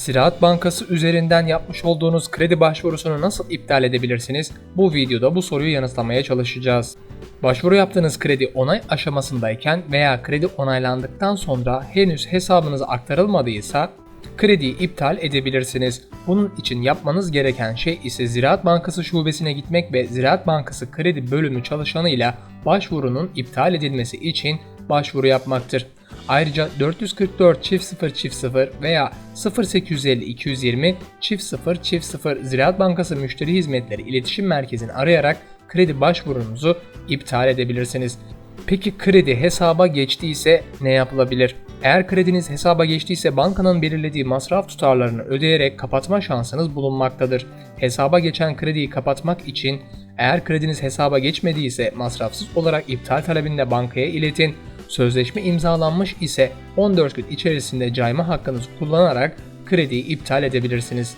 Ziraat Bankası üzerinden yapmış olduğunuz kredi başvurusunu nasıl iptal edebilirsiniz? Bu videoda bu soruyu yanıtlamaya çalışacağız. Başvuru yaptığınız kredi onay aşamasındayken veya kredi onaylandıktan sonra henüz hesabınıza aktarılmadıysa krediyi iptal edebilirsiniz. Bunun için yapmanız gereken şey ise Ziraat Bankası şubesine gitmek ve Ziraat Bankası kredi bölümü çalışanıyla başvurunun iptal edilmesi için başvuru yapmaktır. Ayrıca 444 çift 0 çift 0 veya 0850 220 çift 0 çift 0 Ziraat Bankası Müşteri Hizmetleri İletişim Merkezi'ni arayarak kredi başvurunuzu iptal edebilirsiniz. Peki kredi hesaba geçtiyse ne yapılabilir? Eğer krediniz hesaba geçtiyse bankanın belirlediği masraf tutarlarını ödeyerek kapatma şansınız bulunmaktadır. Hesaba geçen krediyi kapatmak için eğer krediniz hesaba geçmediyse masrafsız olarak iptal talebinde bankaya iletin. Sözleşme imzalanmış ise 14 gün içerisinde cayma hakkınızı kullanarak krediyi iptal edebilirsiniz.